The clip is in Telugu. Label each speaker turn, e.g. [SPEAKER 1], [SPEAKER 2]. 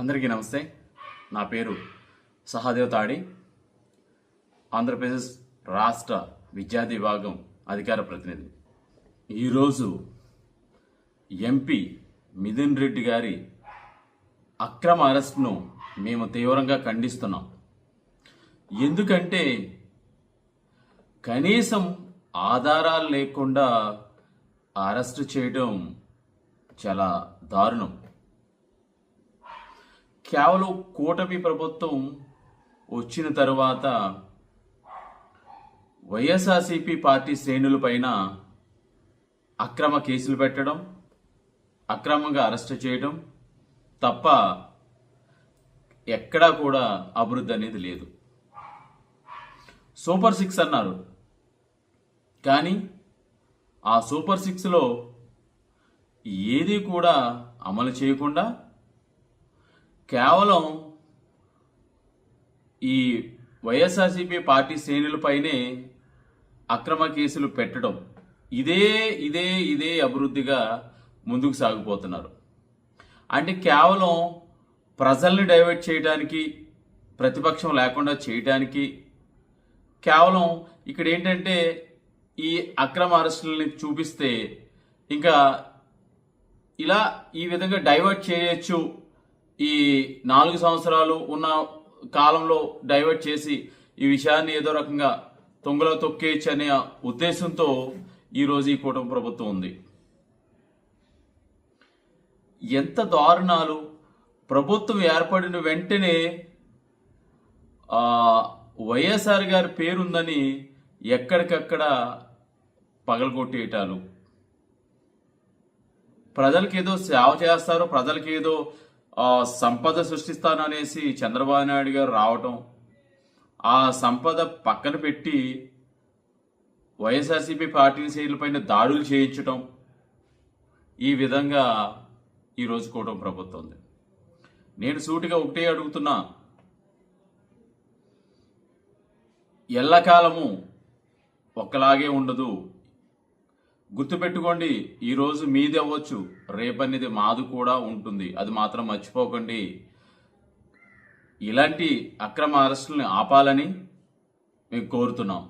[SPEAKER 1] అందరికీ నమస్తే. నా పేరు సహదేవ్ తాడి. ఆంధ్రప్రదేశ్ రాష్ట్ర విద్యార్థి విభాగం అధికార ప్రతినిధి. ఈరోజు ఎంపీ మిథున్ రెడ్డి గారి అక్రమ అరెస్ట్ను మేము తీవ్రంగా ఖండిస్తున్నాం. ఎందుకంటే కనీసం ఆధారాలు లేకుండా అరెస్ట్ చేయడం చాలా దారుణం. కేవలం కూటమి ప్రభుత్వం వచ్చిన తరువాత వైఎస్ఆర్సీపీ పార్టీ శ్రేణులపైన అక్రమ కేసులు పెట్టడం అక్రమంగా అరెస్ట్ చేయడం తప్ప ఎక్కడా కూడా అభివృద్ధి అనేది లేదు. సూపర్ సిక్స్ అన్నారు. కానీ ఆ సూపర్ సిక్స్లో ఏది కూడా అమలు చేయకుండా కేవలం ఈ వైఎస్ఆర్సీపీ పార్టీ శ్రేణులపైనే అక్రమ కేసులు పెట్టడం ఇదే ఇదే ఇదే అభివృద్ధిగా ముందుకు సాగిపోతున్నారు. అంటే కేవలం ప్రజల్ని డైవర్ట్ చేయడానికి ప్రతిపక్షం లేకుండా చేయడానికి కేవలం ఇక్కడ ఏంటంటే ఈ అక్రమ అరెస్టులని చూపిస్తే ఇంకా ఇలా ఈ విధంగా డైవర్ట్ చేయొచ్చు ఈ నాలుగు సంవత్సరాలు ఉన్న కాలంలో డైవర్ట్ చేసి ఈ విషయాన్ని ఏదో రకంగా తొంగలో తొక్కేయచ్చు అనే ఉద్దేశంతో ఈరోజు ఈ కూటమి ప్రభుత్వం ఉంది. ఎంత దారుణాలు. ప్రభుత్వం ఏర్పడిన వెంటనే వైఎస్ఆర్ గారి పేరుందని ఎక్కడికక్కడ పగలగొట్టేయటాలు ప్రజలకి ఏదో సేవ చేస్తారు ప్రజలకి ఏదో సంపద సృష్టిస్తాను అనేసి చంద్రబాబు నాయుడు గారు రావటం ఆ సంపద పక్కన పెట్టి వైఎస్ఆర్సీపీ పార్టీ శైలిపైన దాడులు చేయించటం ఈ విధంగా ఈరోజు కూటమి ప్రభుత్వం ఉంది నేను సూటిగా ఒకటే అడుగుతున్నా. ఎల్లకాలము ఒక్కలాగే ఉండదు. గుర్తుపెట్టుకోండి ఈరోజు మీది అవ్వచ్చు రేపనేది మాది కూడా ఉంటుంది. అది మాత్రం మర్చిపోకండి. ఇలాంటి అక్రమ అరెస్టులను ఆపాలని మేము కోరుతున్నాం.